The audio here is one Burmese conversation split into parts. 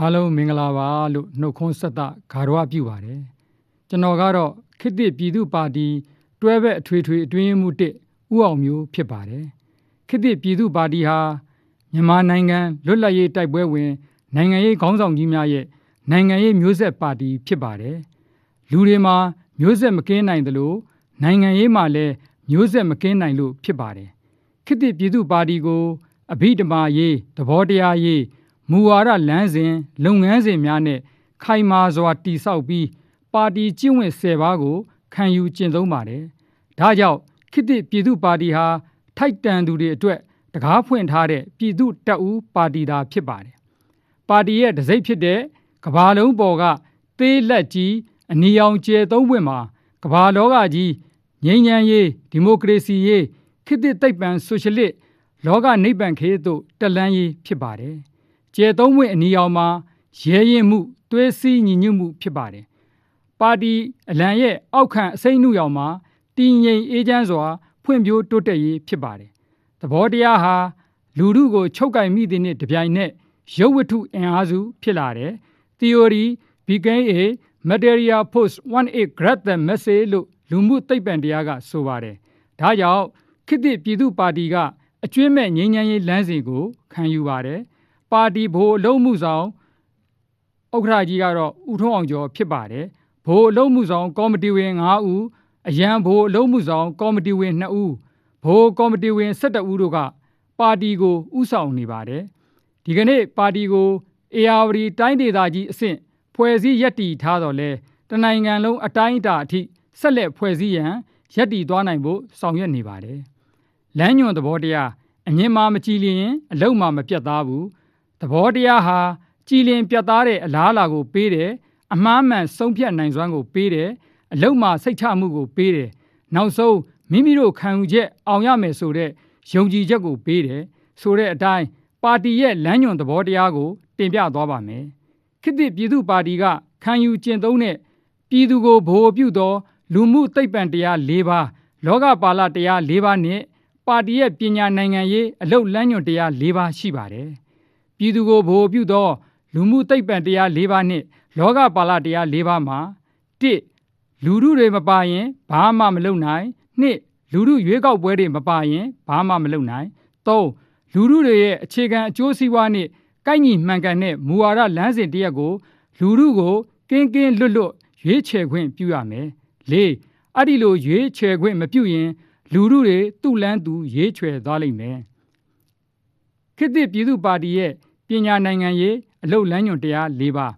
အားလုံးမင်္ဂလာပါလို့နှုတ်ခွန်းဆက်တာဂါရဝပြုပါတယ်ကျွန်တော်ကတော့ခေတ်သစ်ပြည်သူ့ပါတီတွဲဘက်အထွေထွေအတွင်းရေးမှူးတစ်ဦးအောင်မျိုးဖြစ်ပါတယ်ခေတ်သစ်ပြည်သူ့ပါတီဟာမြန်မာနိုင်ငံလွတ်လပ်ရေးတိုက်ပွဲဝင် နိုင်ငံရေးခေါင်းဆောင်ကြီးများရဲ့နိုင်ငံရေးမျိုးဆက်ပါတီဖြစ်ပါတယ်လူတွေမှာမျိုးဆက်မကင်းနိုင်သလိုနိုင်ငံရေးမှာလည်းမျိုးဆက်မကင်းနိုင်လို့ဖြစ်ပါတယ်ခေတ်သစ်ပြည်သူ့ပါတီကိုအဘိဓမ္မာရေးသဘောတရားရေး မူဝါဒလမ်းစဉ်လုပ်ငန်းစဉ်များနဲ့ခိုင်မာစွာတည်ဆောက်ပြီးပါတီကျင့်ဝတ်၁၀ပါးကိုခံယူကျင့်သုံးပါတယ်။ဒါကြောင့်ခေတ်သစ်ပြည်သူ့ပါတီဟာထိုက်တန်သူတွေအတွက်တကားဖွင့်ထားတဲ့ပြည်သူ့တပ်ဦးပါတီသာဖြစ်ပါတယ်။ပါတီရဲ့တစိမ့်ဖြစ်တဲ့ကဘာလုံးပေါ်ကသေးလက်ကြီးအနီရောင်ကျဲသုံးပွင့်မှာကဘာလောကကြီးငြိမ်းချမ်းရေးဒီမိုကရေစီရေးခေတ်သစ်သိပ္ပံဆိုရှယ်လစ်လောကနိဗ္ဗာန်ခေတ်သို့တက်လှမ်းရေးဖြစ်ပါတယ်။ ကျဲသုံးပွင့်အနီရောင်မှာရဲရင်မှုသွေးစည်းညီညွတ်မှုဖြစ်ပါတယ်။ပါတီအလံရဲ့အောက်ခံအစိမ့်နှုရောင်မှာတည်ငြိမ်အေးချမ်းစွာ ဖွံ့ဖြိုးတိုးတက်ရေးဖြစ်ပါတယ်။သဘောတရားဟာလူမှုကိုချုပ်ကင်မိတဲ့နေ့တပြိုင်နက်ရုပ်ဝတ္ထုအင်အားစုဖြစ်လာတယ်။ theory became a material force one it grab the message လို့လူမှုသိပ္ပံတရားကဆိုပါတယ်။ဒါကြောင့်ခေတ်သစ်ပြည်သူ့ပါတီကအကျွင့်မဲ့ငြိမ်းချမ်းရေးလမ်းစဉ်ကိုခံယူပါတယ်။ ပါတီဘိုအလုံးမှုဆောင်ဥက္ကဋ္ဌကြီးကတော့ဦးထွန်းအောင်ကျော်ဖြစ်ပါတယ်။ဘိုအလုံးမှုဆောင်ကော်မတီဝင်9ဦးအရန်ဘိုအလုံးမှုဆောင်ကော်မတီဝင်2ဦးဘိုကော်မတီဝင်12ဦးတို့ကပါတီကိုဥဆောင်နေပါတယ်။ဒီကနေ့ပါတီကိုအေယာဝတီတိုင်းဒေသကြီးအဆင့်ဖွဲ့စည်းရည်တည်ထားတော့လဲတနိုင်ငံလုံးအတိုင်းအတာအထိဆက်လက်ဖွဲ့စည်းရန်ရည်တည်သွားနိုင်ဖို့ဆောင်ရွက်နေပါတယ်။လမ်းညွန်သဘောတရားအငင်းမှမကြည်လျင်အလုံးမှမပြတ်သားဘူး။ သဘောတရားဟာကြည်လင်ပြတ်သားတဲ့အလားအလာကိုပေးတယ်။အမှားမှန်ဆုံးဖြတ်နိုင်စွမ်းကိုပေးတယ်။အလုံးမှစိတ်ချမှုကိုပေးတယ်။နောက်ဆုံးမိမိတို့ခံယူချက်အောင်ရမယ်ဆိုတဲ့ယုံကြည်ချက်ကိုပေးတယ်ဆိုတဲ့အတိုင်းပါတီရဲ့လမ်းညွန်သဘောတရားကိုတင်ပြသွားပါမယ်။ခေတ်သစ်ပြည်သူ့ပါတီကခံယူကျင့်သုံးတဲ့ပြည်သူကိုဗဟိုပြုသော လူမှုသိပ္ပံတရား၄ပါးလောကပါဠတရား၄ပါးနဲ့ပါတီရဲ့ပညာနိုင်ငံရေးအလုတ်လမ်းညွန်တရား၄ပါးရှိပါတယ်။ ပြည်သူကိုဗဟိုပြုသော လူမှုသိပ္ပံတရား၄ပါးနဲ့လောကပါဠတရား၄ပါးမှာ၁လူမှုတွေမပါရင်ဘာမှမလုပ်နိုင်၂လူမှုရွေးကောက်ပွဲတွေမပါရင်ဘာမှမလုပ်နိုင်၃လူမှုတွေရဲ့အခြေခံအကျိုးစီးပွားနဲ့ကိုက်ညီမှန်ကန်တဲ့မူဝါဒလမ်းစဉ်တရက်ကို လူမှုကိုကင်းကင်းလွတ်လွတ်ရွေးချယ်ခွင့်ပြုရမယ်၄အဲ့ဒီလိုရွေးချယ်ခွင့်မပြုရင်လူမှုတွေသူ့လန်းသူရွေးချယ်သွားလိမ့်မယ်ခေတ်သစ်ပြည်သူ့ပါတီရဲ့ ပညာနိုင်ငံရေးအလုတ်လမ်းညွန်တရား၄ပါး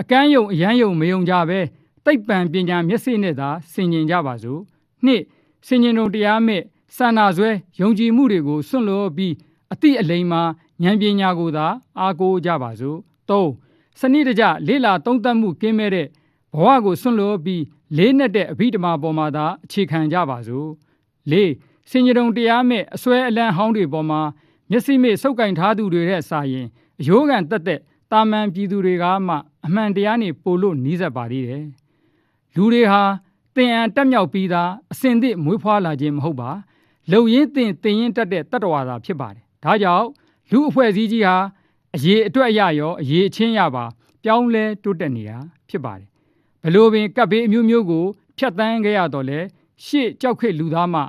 အကန်းယုံအရန်ယုံမယုံကြပဲတိတ်ပံပညာမျက်စိနဲ့သာဆင်ញင်ကြပါစို့နှစ်ဆင်ញင်တော်တရားမဲ့စာနာဆွဲယုံကြည်မှုတွေကိုစွန့်လွတ်ပြီးအတိအလိမ်မှာဉာဏ်ပညာကိုသာအားကိုးကြပါစို့၃စနစ်တကျလေးလာသုံးသပ်မှုကင်းမဲ့တဲ့ဘဝကိုစွန့်လွတ်ပြီးလေးနဲ့တဲ့အဘိဓမ္မာပေါ်မှာသာအခြေခံကြပါစို့၄စင်ကြုံတရားမဲ့အစွဲအလန့်ဟောင်းတွေပေါ်မှာမျက်စိမဲ့စုပ်ကင်ထားသူတွေရဲ့စာရင် အယိုးကန်တက်တဲ့တာမန်ပြည်သူတွေကမှအမှန်တရားနေပို့လို့နီးစပ်ပါသေးတယ်လူတွေဟာတင်အံတက်မြောက်ပြီးသားအစင်သစ်မွေးဖွားလာခြင်းမဟုတ်ပါလုံရင်းတင်တင်ရင်တက်တဲ့တတ္တဝါသာဖြစ်ပါတယ်ဒါကြောင့်လူအဖွဲ့အစည်းကြီးဟာအရေးအတွက်အရရောအရေးအချင်းရပါပြောင်းလဲတိုးတက်နေတာဖြစ်ပါတယ်ဘလို့ပင်ကပ်ဘေးအမျိုးမျိုးကိုဖြတ်တန်းခဲ့ရတော့လဲရှေ့ကြောက်ခေလူသားမှ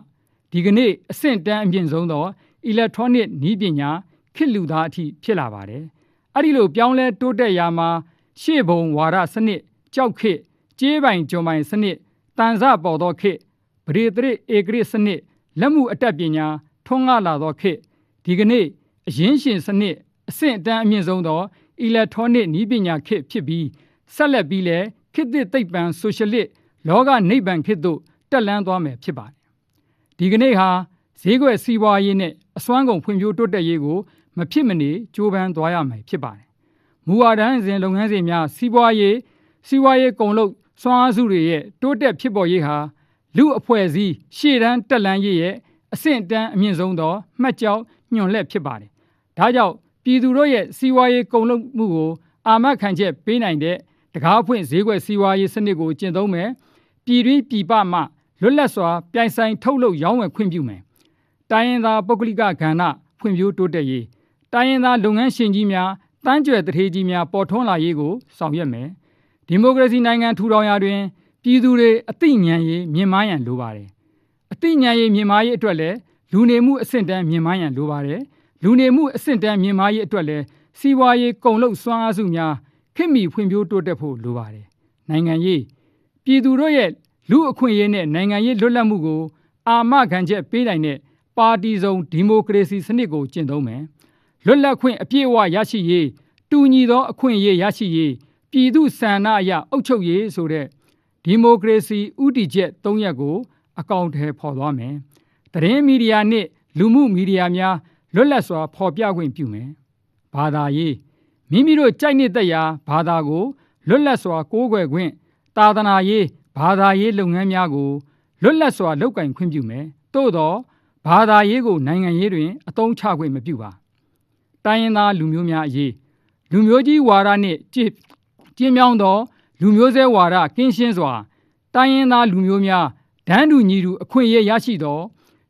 ဒီကနေ့အဆင့်တန်းအမြင့်ဆုံးသော electronic နည်းပညာ ခေလူသားအထိဖြစ်လာပါတယ်အဲ့ဒီလိုပြောင်းလဲတိုးတက်ရာမှာရှေ့ဘုံဝါဒစနစ်ကြောက်ခေကြေးပိုင်ကြုံပိုင်စနစ်တန်ဆပေါ်သောခေပရိသရဧကရစနစ်လက်မှုအတတ်ပညာထွန်းကားလာသောခေဒီကနေ့အရင်းရှင်စနစ်အဆင့်အတန်းအမြင့်ဆုံးသော electronic နည်းပညာခေတ်ဖြစ်ပြီးဆက်လက်ပြီးလဲခေတ်သစ်သိပ္ပံ socialist လောကနိဗ္ဗာန်ခေတ်သို့တက်လှမ်းသွားမယ်ဖြစ်ပါတယ်ဒီကနေ့ဟာဈေးကွက်စီးပွားရေးနဲ့အစွမ်းကုန်ဖွံ့ဖြိုးတိုးတက်ရေးကို မဖြစ်မနေကြိုးပမ်းသွားရမယ်ဖြစ်ပါတယ်မူဝါဒစဉ်လုပ်ငန်းစဉ်များစီးပွားရေးစီးပွားရေးကုန်လုပ်စွမ်းအားစုတွေရဲ့တိုးတက်ဖြစ်ပေါ်ရေးဟာလူအဖွဲ့အစည်းရှေ့တန်းတက်လှမ်းရေးရဲ့အဆင့်တန်းအမြင့်ဆုံးသောမှတ်ကြောင်းညွှန်လက်ဖြစ်ပါတယ်ဒါကြောင့်ပြည်သူတို့ရဲ့စီးပွားရေးကုန်လုပ်မှုကိုအာမခံချက်ပေးနိုင်တဲ့တကားဖွင့်ဈေးကွက်စီးပွားရေးစနစ်ကိုကျင့်သုံးမယ်ပြည်တွင်းပြည်ပမှလွတ်လပ်စွာပြိုင်ဆိုင်ထုတ်လုပ်ရောင်းဝယ်ခွင့်ပြုမယ်တိုင်းရင်းသားပုဂ္ဂလိကကဏ္ဍဖွံ့ဖြိုးတိုးတက်ရေး တိုင်းရင်းသားလုပ်ငန်းရှင်ကြီးများတတန်းကြွယ်တထေးကြီးများပေါ်ထွန်းလာရေးကိုဆောင်ရွက်မယ်ဒီမိုကရေစီနိုင်ငံထူထောင်ရာတွင်ပြည်သူတွေအသိဉာဏ်ရေးမြင့်မားရန်လိုပါတယ်အသိဉာဏ်ရေးမြင့်မားရေးအတွက်လည်းလူနေမှုအဆင့်တန်းမြင့်မားရန်လိုပါတယ်လူနေမှုအဆင့်တန်းမြင့်မားရေးအတွက်လည်းစီးပွားရေးကုန်လုပ်စွမ်းအားစုများခင်မီဖွံ့ဖြိုးတိုးတက်ဖို့လိုပါတယ်နိုင်ငံရေးပြည်သူတို့ရဲ့လူအခွင့်အရေးနဲ့နိုင်ငံရေးလွတ်လပ်မှုကိုအာမခံချက်ပေးနိုင်တဲ့ပါတီစုံဒီမိုကရေစီစနစ်ကိုကျင့်သုံးမယ် လွတ်လပ်ခွင့်အပြည့်အဝရရှိရေးတူညီသောအခွင့်အရေးရရှိရေးပြည်သူဆန္ဒအရအုပ်ချုပ်ရေးဆိုတဲ့ဒီမိုကရေစီဥတီချက်၃ရပ်ကို အကောင့်ထဲပေါ်သွားမယ်။တရင်မီဒီယာနှင့်လူမှုမီဒီယာများလွတ်လပ်စွာဖော်ပြခွင့်ပြုမယ်။ဘာသာရေးမိမိတို့ကြိုက်နေတဲ့ရာဘာသာကိုလွတ်လပ်စွာကိုးကွယ်ခွင့်သာသနာရေးဘာသာရေးလုပ်ငန်းများကိုလွတ်လပ်စွာလုပ်ကင်ခွင့်ပြုမယ်။သို့သောဘာသာရေးကိုနိုင်ငံရေးတွင်အသုံးချခွင့်မပြုပါ။ တိုင်းရင်းသားလူမျိုးများအရေးလူမျိုးကြီးဝါဒနှင့်ကြည်ကျင်းမြောင်းသော လူမျိုးဆဲဝါဒကင်းရှင်းစွာတိုင်းရင်းသားလူမျိုးများဒန်းတူညီတူအခွင့်အရေးရရှိသော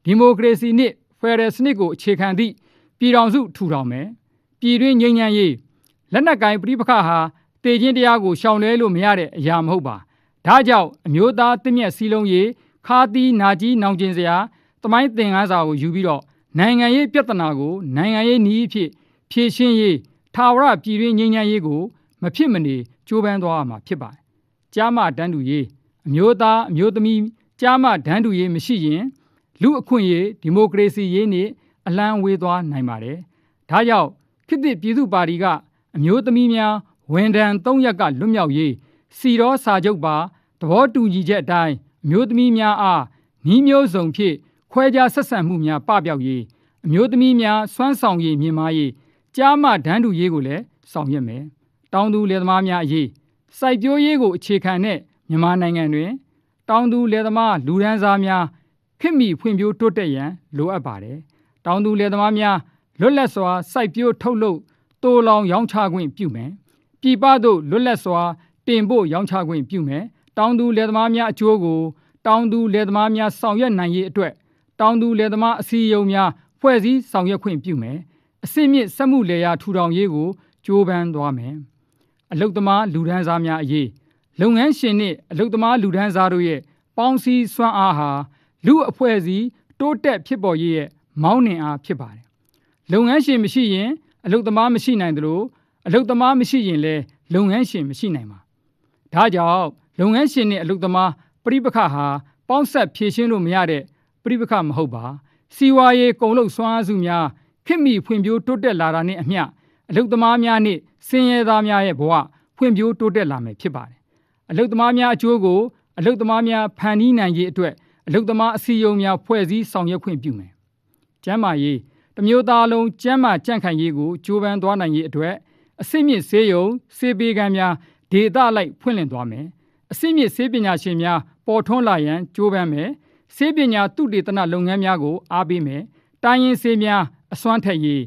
ဒီမိုကရေစီနှင့်ဖက်ဒရယ်စနစ်ကိုအခြေခံသည့်ပြည်ထောင်စုထူထောင်မယ်။ပြည်တွင်းငြိမ်းချမ်းရေးလက်နက်ကိုင်ပြိပခဟာတည်ခြင်းတရားကိုရှောင်လွဲလို့မရတဲ့အရာမဟုတ်ပါ။ဒါကြောင့်အမျိုးသားတင့်မြတ်စည်းလုံးရေးခါတီးနာကြီးနောင်ကျင်စရာတမိုင်းသင်ခန်းစာကိုယူပြီးတော့နိုင်ငံရေးပြဿနာကိုနိုင်ငံရေးနည်းအဖြစ် ဖြေရှင်းရေးထာဝရပြည်တွင်းငြိမ်းချမ်းရေးကို မဖြစ်မနေကြိုးပမ်းသွားရမှာဖြစ်ပါတယ်။ကြားမတန်းတူရေးအမျိုးသားအမျိုးသမီးကြားမတန်းတူရေးမရှိရင်လူအခွင့်အရေးဒီမိုကရေစီရေးနဲ့အလံဝေးသွားနိုင်ပါတယ်။ဒါကြောင့်ခေတ်သစ်ပြည်သူ့ပါတီကအမျိုးသမီးများဝန်ထမ်း၃ရက်ကလွတ်မြောက်ရေးစီရောစာချုပ်ပါသဘောတူညီချက်အတိုင်းအမျိုးသမီးများအားညီမျိုးစုံဖြင့်ခွဲခြားဆက်ဆံမှုများပပျောက်ရေးအမျိုးသမီးများစွမ်းဆောင်ရည်မြင့်မားရေး ကြားမဒန်းတူရေးကိုလည်းဆောင်ရွက်မယ်။တောင်သူလယ်သမားများအရေးစိုက်ပျိုးရေးကိုအခြေခံတဲ့မြန်မာနိုင်ငံတွင် တောင်သူလယ်သမားလူဒန်းစားများခေတ်မီဖွံ့ဖြိုးတိုးတက်ရန်လိုအပ်ပါတယ်။တောင်သူလယ်သမားများလွတ်လပ်စွာစိုက်ပျိုးထုတ်လုပ်တိုးလောင်ရောင်းချခွင့်ပြုမယ်။ပြည်ပသို့လွတ်လပ်စွာတင်ပို့ရောင်းချခွင့်ပြုမယ်။တောင်သူလယ်သမားများအကျိုးကိုတောင်သူလယ်သမားများဆောင်ရွက်နိုင်ရေးအတွက်တောင်သူလယ်သမားအစည်းအရုံးများဖွဲ့စည်းဆောင်ရွက်ခွင့်ပြုမယ်။ အစစ်မြစ်စက်မှုလယ်ယာထူထောင်ရေးကိုကြိုးပမ်းသွားမယ်။အလုတ်သမားလူဒန်းစားများအရေးလုပ်ငန်းရှင်နှင့်အလုတ်သမားလူဒန်းစားတို့ရဲ့ပေါင်းစည်းစွမ်းအားဟာလူအဖွဲ့အစည်းတိုးတက်ဖြစ်ပေါ်ရေးရဲ့မောင်းနှင်အားဖြစ်ပါတယ်။လုပ်ငန်းရှင်မရှိရင်အလုတ်သမားမရှိနိုင်သလိုအလုတ်သမားမရှိရင်လည်းလုပ်ငန်းရှင်မရှိနိုင်ပါ။ဒါကြောင့်လုပ်ငန်းရှင်နဲ့အလုတ်သမားပြိပခဟာပေါင်းဆက်ဖြည့်ရှင်းလို့မရတဲ့ပြိပခမဟုတ်ပါ။စီဝါရေးကုံလုံးစွမ်းအားစုများ ခေတ်မီဖွံ့ဖြိုးတိုးတက်လာတာနဲ့အမျှအလုတ်သမားများနဲ့စင်ရဲသားများရဲ့ဘဝဖွံ့ဖြိုးတိုးတက်လာမယ်ဖြစ်ပါတယ်။အလုတ်သမားများအကျိုးကိုအလုတ်သမားများဖန်တီးနိုင်ရေးအတွက်အလုတ်သမားအစည်းအရုံးများဖွဲ့စည်းဆောင်ရွက်ခွင့်ပြုမယ်။ကျန်းမာရေးတမျိုးသားလုံးကျန်းမာကြံ့ခိုင်ရေးကိုကြိုးပမ်းသွားနိုင်ရေးအတွက်အစိမ့်မြင့်ဆေးရုံဆေးပေးကမ်းများဒေသလိုက်ဖွင့်လှစ်သွားမယ်။အစိမ့်မြင့်ဆေးပညာရှင်များပေါ်ထွန်းလာရန်ကြိုးပမ်းမယ်။ဆေးပညာသုတေသနလုပ်ငန်းများကိုအားပေးမယ်။တိုင်းရင်းဆေးများ အစွမ်းထက်ရေး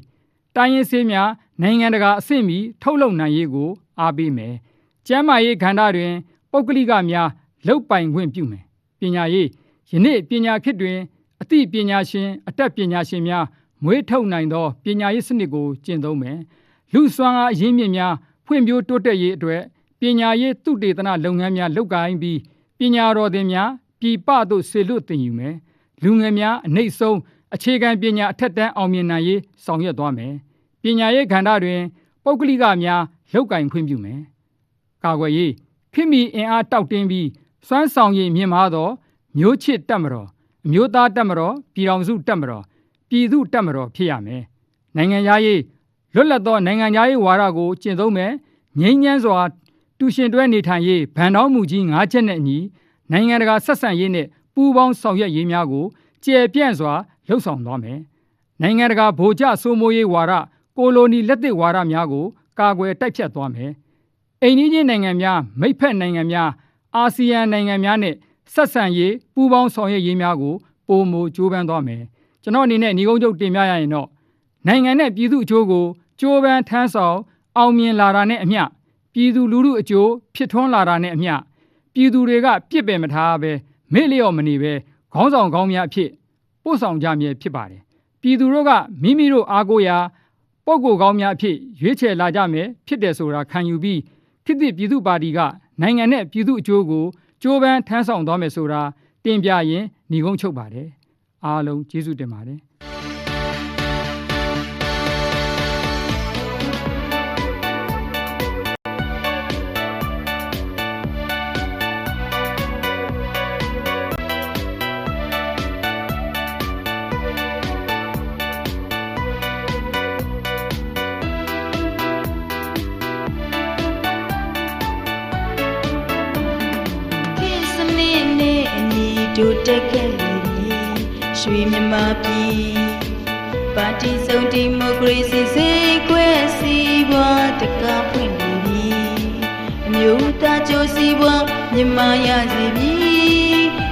တိုင်းရင်းဆေးများနိုင်ငံတကာအဆင့်မီထုတ်လုပ်နိုင်ရေးကိုအားပေးမယ်။ကျန်းမာရေးကဏ္ဍတွင် ပုဂ္ဂလိကများလုတ်ပိုင်ခွင့်ပြုမယ်။ပညာရေးယနေ့ပညာခေတ်တွင်အသိပညာရှင်အတတ်ပညာရှင်များမွေးထုတ်နိုင်သောပညာရေးစနစ်ကိုကျင့်သုံးမယ်။လူစွမ်းအားအရင်းမြစ်များဖွံ့ဖြိုးတိုးတက်ရေးအတွက်ပညာရေးသုတေသနလုပ်ငန်းများလုပ်ကိုင်ပြီးပညာတော်သင်များပြည်ပသို့ဆေလွတ်တင်ယူမယ်။လူငယ်များအနှိမ့်ဆုံး အခြေခံပညာအထက်တန်းအောင်မြင်နိုင်ရေးဆောင်ရွက်သွားမယ်။ပညာရေးကဏ္ဍတွင်ပုဂ္ဂလိကများလောက်ကင်ခွင့်ပြုမယ်။ကာကွယ်ရေးခိမီအင်အားတောက်တင်းပြီးစွမ်းဆောင်ရည်မြင့်မားသောမျိုးချစ်တက်မတော်အမျိုးသားတက်မတော်ပြည်တော်စုတက်မတော်ပြည်သူတက်မတော်ဖြစ်ရမယ်။နိုင်ငံသားရေးလွတ်လပ်သောနိုင်ငံသားရေးဝါဒကိုကျင့်သုံးမယ်။ငြိမ်းချမ်းစွာတူရှင်တွဲနေထိုင်ရေးဗန်တော်မူကြီး၅ချက်နဲ့အညီနိုင်ငံတကာဆက်ဆံရေးနဲ့ပူးပေါင်းဆောင်ရွက်ရေးများကိုကျယ်ပြန့်စွာ လှုပ်ဆောင်သွားမယ်။နိုင်ငံတကာဗိုလ်ချစိုးမိုးရေးဝါဒကိုလိုနီလက်သစ်ဝါဒများကိုကာကွယ်တိုက်ဖြတ်သွားမယ်။အိန္ဒိယနိုင်ငံများမိတ်ဖက်နိုင်ငံများအာဆီယံနိုင်ငံများနဲ့ဆက်ဆံရေးပူးပေါင်းဆောင်ရွက်ရေးများကိုပုံမူကြိုးပမ်းသွားမယ်။ကျွန်တော်အနေနဲ့ညီကုန်းချုပ်တင်ပြရရင်တော့နိုင်ငံနဲ့ပြည်သူအကျိုးကိုကြိုးပမ်းထမ်းဆောင်အောင်မြင်လာတာနဲ့အမျှပြည်သူလူထုအကျိုးဖြစ်ထွန်းလာတာနဲ့အမျှပြည်သူတွေကပြစ်ပယ်မထားပဲမေ့လျော့မနေပဲခေါင်းဆောင်ကောင်းများအဖြစ် ပို့ဆောင်ကြမြဲဖြစ်ပါတယ်ပြည်သူတို့ကမိမိတို့အားကိုးရာပပုဂ္ဂိုလ်ကောင်းများအဖြစ်ရွေးချယ်လာကြမယ်ဖြစ်တယ်ဆိုတာခံယူပြီးခေတ်သစ်ပြည်သူ့ပါတီကနိုင်ငံနဲ့ပြည်သူအကျိုးကိုကြိုးပမ်းထမ်းဆောင်သွားမယ်ဆိုတာတင်ပြရင်ညီကုန်းချုပ်ပါတယ်အားလုံးကျေးဇူးတင်ပါတယ် တို့တက်ခဲ့လေပြီရွှေမြမပြည်ပါတီစုံဒီမိုကရေစီစေကွဲစီးပွားတကားဖွင့်နေပြီအမျိုးသားကြိုးစီးပွားမြမရစီပြီ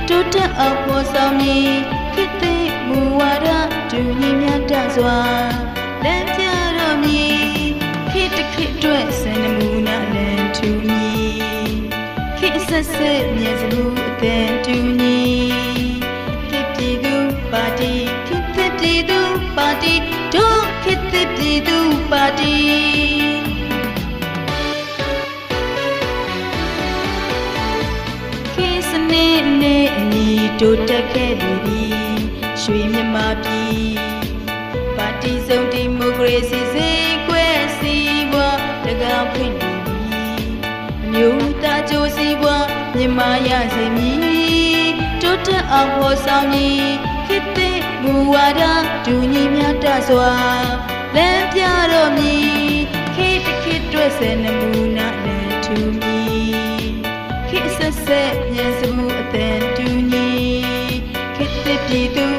တို့တက်အောင်ပေါ်ဆောင်မည်ခေတ်သိမူဝါဒတူညီမြတ်တစွာလမ်းပြတော်မည်ခေတ်တစ်ခေတ်အတွက်စံနမူနာလမ်းထူမည်ခေတ်ဆက်ဆက်မြတ်စုအသက်တူညီ ခေတ်သစ်ပြည်သူပါတီခေတ်စနစ်နဲ့အညီတို့တက်ခဲ့ပြီရွှေမြမပြည်ပါတီစုံဒီမိုကရေစီစေကွဲစီးပွားတကားဖွင့်နေပြီအမျိုးသားကြိုးစီးပွားမြမရစေမည်တိုးတက်အောင်ဖော်ဆောင်မည်ခေတ်သစ် မူဝါဒဒူညီမြတ်တစွာလမ်းပြတော်မည်ခေတ်တစ်ခေတ်တွေ့စေနမူနာလည်းထူမည်ခေတ်ဆက်ဆက်မြန်စမှုအသက်တူညီခေတ်သစ်ပြည်သူပါတီ